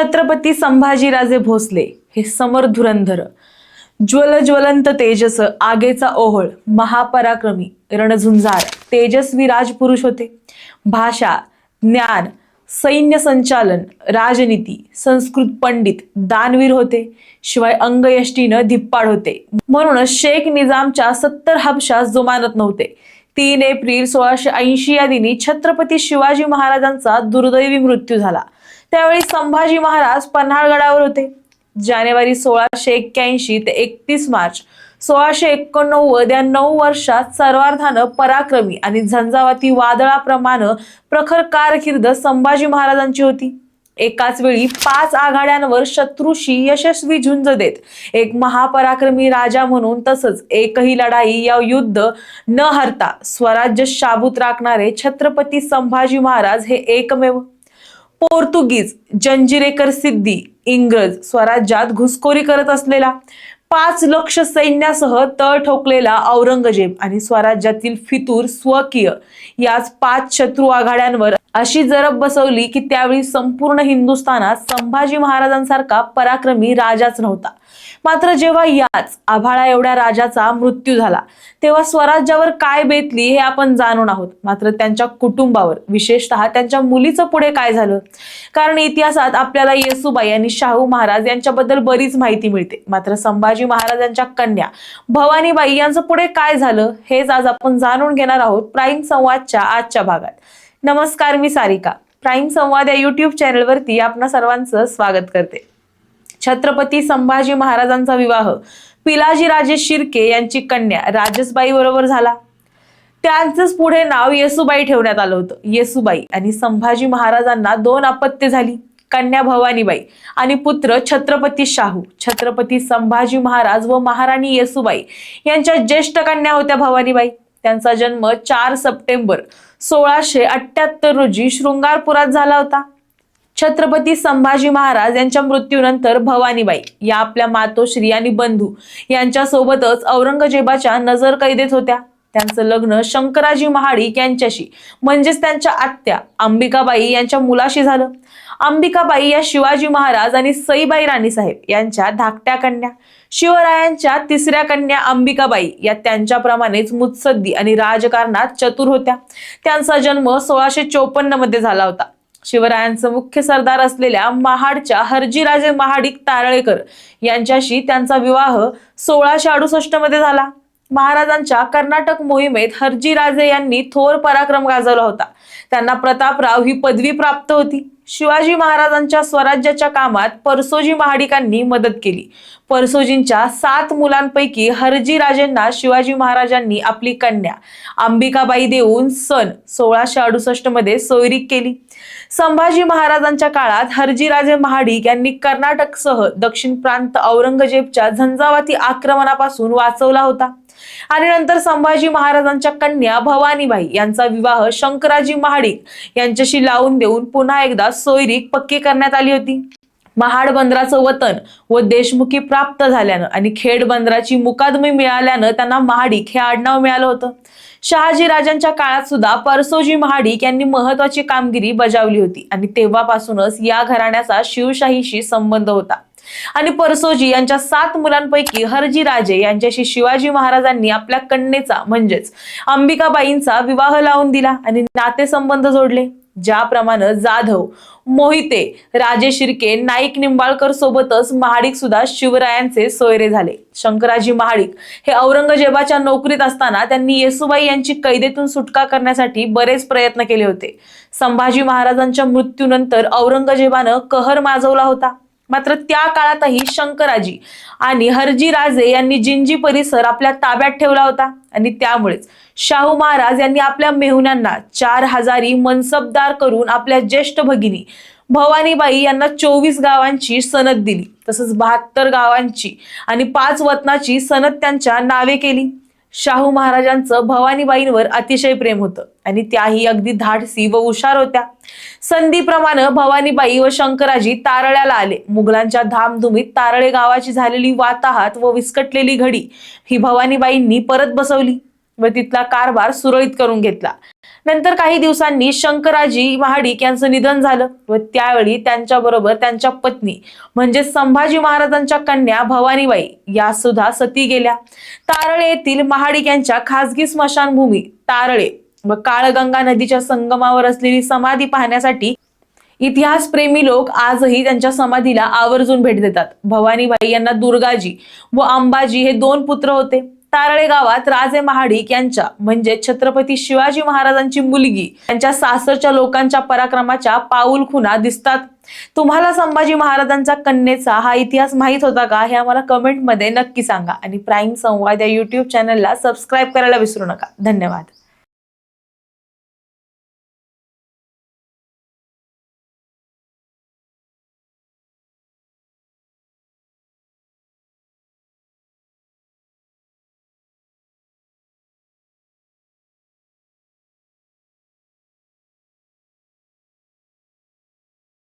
छत्रपती संभाजीराजे भोसले हे समर धुरंधर ज्वल ज्वलंत तेजस आगेचा ओहळ महापराक्रमी रणझुंजार तेजस्वी राजपुरुष होते. भाषा ज्ञान सैन्य संचालन राजनीती संस्कृत पंडित दानवीर होते. शिवाय अंगयष्टीनं धिप्पाड होते. म्हणूनच शेख निजामच्या सत्तर हापशा जुमानत नव्हते. तीन एप्रिल सोळाशे ऐंशी या दिनी छत्रपती शिवाजी महाराजांचा दुर्दैवी मृत्यू झाला. त्यावेळी संभाजी महाराज पन्हाळगडावर होते. जानेवारी सोळाशे एक्क्याऐंशी ते एकतीस मार्च सोळाशे एकोणनव्वद या नऊ वर्षात सर्वार्थानं पराक्रमी आणि झंझावाती वादळाप्रमाणे प्रखर कारकीर्द संभाजी महाराजांची होती. एकाच वेळी पाच आघाड्यांवर शत्रूशी यशस्वी झुंज देत एक महापराक्रमी राजा म्हणून तसंच एकही लढाई या युद्ध न हरता स्वराज्य शाबूत राखणारे छत्रपती संभाजी महाराज हे एकमेव पोर्तुगीज जंजिरेकर सिद्धी इंग्रज स्वराज्यात घुसखोरी करत असलेला पाच लक्ष सैन्यासह तळ ठोकलेला औरंगजेब आणि स्वराज्यातील फितूर स्वकीय याच पाच शत्रू आघाड्यांवर अशी जरब बसवली की त्यावेळी संपूर्ण हिंदुस्थानात संभाजी महाराजांसारखा पराक्रमी राजाच नव्हता. मात्र जेव्हा याच आभाळा एवढ्या राजाचा मृत्यू झाला तेव्हा स्वराज्यावर काय बेतली हे आपण जाणून आहोत. मात्र त्यांच्या कुटुंबावर विशेषतः त्यांच्या मुलीचं पुढे काय झालं? कारण इतिहासात आपल्याला येसुबाई आणि शाहू महाराज यांच्याबद्दल बरीच माहिती मिळते. मात्र संभाजी महाराजांच्या कन्या भवानीबाई यांचं पुढे काय झालं हेच आज आपण जाणून घेणार आहोत प्राईम संवादच्या आजच्या भागात. नमस्कार मी सारिका. प्राईम संवाद या युट्यूब चॅनलवरती आपणा सर्वांचं स्वागत करते. छत्रपती संभाजी महाराजांचा विवाह पिलाजी राजे शिर्के यांची कन्या राजसबाई बरोबर झाला. त्यांचंच पुढे नाव येसुबाई ठेवण्यात आलं होतं. येसुबाई आणि संभाजी महाराजांना दोन अपत्य झाली. कन्या भवानीबाई आणि पुत्र छत्रपती शाहू. छत्रपती संभाजी महाराज व महाराणी येसुबाई यांच्या ज्येष्ठ कन्या होत्या भवानीबाई. त्यांचा जन्म चार सप्टेंबर सोळाशे अठ्याहत्तर रोजी शृंगारपुरात झाला होता. छत्रपती संभाजी महाराज यांच्या मृत्यूनंतर भवानीबाई या आपल्या मातोश्री आणि बंधू यांच्या सोबतच औरंगजेबाच्या नजर कैदेत होत्या. त्यांचं लग्न शंकराजी महाडिक यांच्याशी म्हणजेच त्यांच्या आत्या अंबिकाबाई यांच्या मुलाशी झालं. अंबिकाबाई या शिवाजी महाराज आणि सईबाई राणीसाहेब यांच्या धाकट्या कन्या शिवरायांच्या तिसऱ्या कन्या अंबिकाबाई या त्यांच्याप्रमाणेच मुत्सद्दी आणि राजकारणात चतुर होत्या. त्यांचा जन्म सोळाशे चोपन्नमध्ये झाला होता. शिवरायांचं मुख्य सरदार असलेल्या महाडच्या हरजीराजे महाडिक तारळेकर यांच्याशी त्यांचा विवाह सोळाशे अडुसष्टमध्ये झाला. महाराजांच्या कर्नाटक मोहिमेत हरजीराजे यांनी थोर पराक्रम गाजवला होता. त्यांना प्रतापराव ही पदवी प्राप्त होती. शिवाजी महाराजांच्या स्वराज्याच्या कामात परसोजी महाडिकांनी मदत केली. परसोजींच्या सात मुलांपैकी हरजीराजेंना शिवाजी महाराजांनी आपली कन्या अंबिकाबाई देऊन सन सोळाशे अडुसष्टमध्ये सोयरीक केली. संभाजी महाराजांच्या काळात हरजीराजे महाडिक यांनी कर्नाटकसह दक्षिण प्रांत औरंगजेबच्या झंझावाती आक्रमणापासून वाचवला होता. आणि नंतर संभाजी महाराजांच्या कन्या भवानीबाई यांचा विवाह शंकराजी महाडिक यांच्याशी लावून देऊन पुन्हा एकदा सोयरीक पक्की करण्यात आली होती. महाड बंदराचं वतन व देशमुखी प्राप्त झाल्यानं आणि खेड बंदराची मुकादमी मिळाल्यानं त्यांना महाडिक हे आडनाव मिळालं होतं. शहाजी राजांच्या काळात सुद्धा परसोजी महाडिक यांनी महत्वाची कामगिरी बजावली होती आणि तेव्हापासूनच या घराण्याचा शिवशाहीशी संबंध होता. आणि परसोजी यांच्या सात मुलांपैकी हरजी राजे यांच्याशी शिवाजी महाराजांनी आपल्या कन्येचा म्हणजेच अंबिकाबाईंचा विवाह लावून दिला आणि नातेसंबंध जोडले. ज्याप्रमाणे जाधव मोहिते राजे शिर्के नाईक निंबाळकर सोबतच महाडिक सुद्धा शिवरायांचे सोयरे झाले. शंकराजी महाडिक हे औरंगजेबाच्या नोकरीत असताना त्यांनी येसुबाई यांची कैदेतून सुटका करण्यासाठी बरेच प्रयत्न केले होते. संभाजी महाराजांच्या मृत्यूनंतर औरंगजेबानं कहर माजवला होता. मात्र त्या काळातही शंकराजी आणि हरजी राजे यांनी जिंजी परिसर आपल्या ताब्यात ठेवला होता. आणि त्यामुळेच शाहू महाराज यांनी आपल्या मेहुण्यांना चार हजारी मनसबदार करून आपल्या ज्येष्ठ भगिनी भवानीबाई यांना चोवीस गावांची सनद दिली. तसंच बहात्तर गावांची आणि पाच वतनाची सनद त्यांच्या नावे केली. शाहू महाराजांचं भवानीबाईंवर अतिशय प्रेम होतं. आणि त्याही अगदी धाडसी व हुशार होत्या. संधीप्रमाणे भवानीबाई व शंकराजी तारळ्याला आले. मुघलांच्या धामधुमीत तारळे गावाची झालेली वाताहात व विस्कटलेली घडी ही भवानीबाईंनी परत बसवली व तिथला कारभार सुरळीत करून घेतला. नंतर काही दिवसांनी शंकराजी महाडिक यांचं निधन झालं व त्यावेळी त्यांच्याबरोबर त्यांच्या पत्नी म्हणजे संभाजी महाराजांच्या कन्या भवानीबाई या सुद्धा सती गेल्या. तारळे येथील महाडिक यांच्या खासगी स्मशानभूमी तारळे व काळगंगा नदीच्या संगमावर असलेली समाधी पाहण्यासाठी इतिहासप्रेमी लोक आजही त्यांच्या समाधीला आवर्जून भेट देतात. भवानीबाई यांना दुर्गाजी व अंबाजी हे दोन पुत्र होते. तारळे गावात राजे महाडिक यांच्या म्हणजे छत्रपती शिवाजी महाराजांची मुलगी त्यांच्या सासरच्या लोकांच्या पराक्रमाच्या पाऊल खुना दिसतात. तुम्हाला संभाजी महाराजांचा कन्येचा हा इतिहास माहीत होता का? हे आम्हाला कमेंटमध्ये नक्की सांगा. आणि प्राईम संवाद या युट्यूब चॅनलला सबस्क्राईब करायला विसरू नका. धन्यवाद.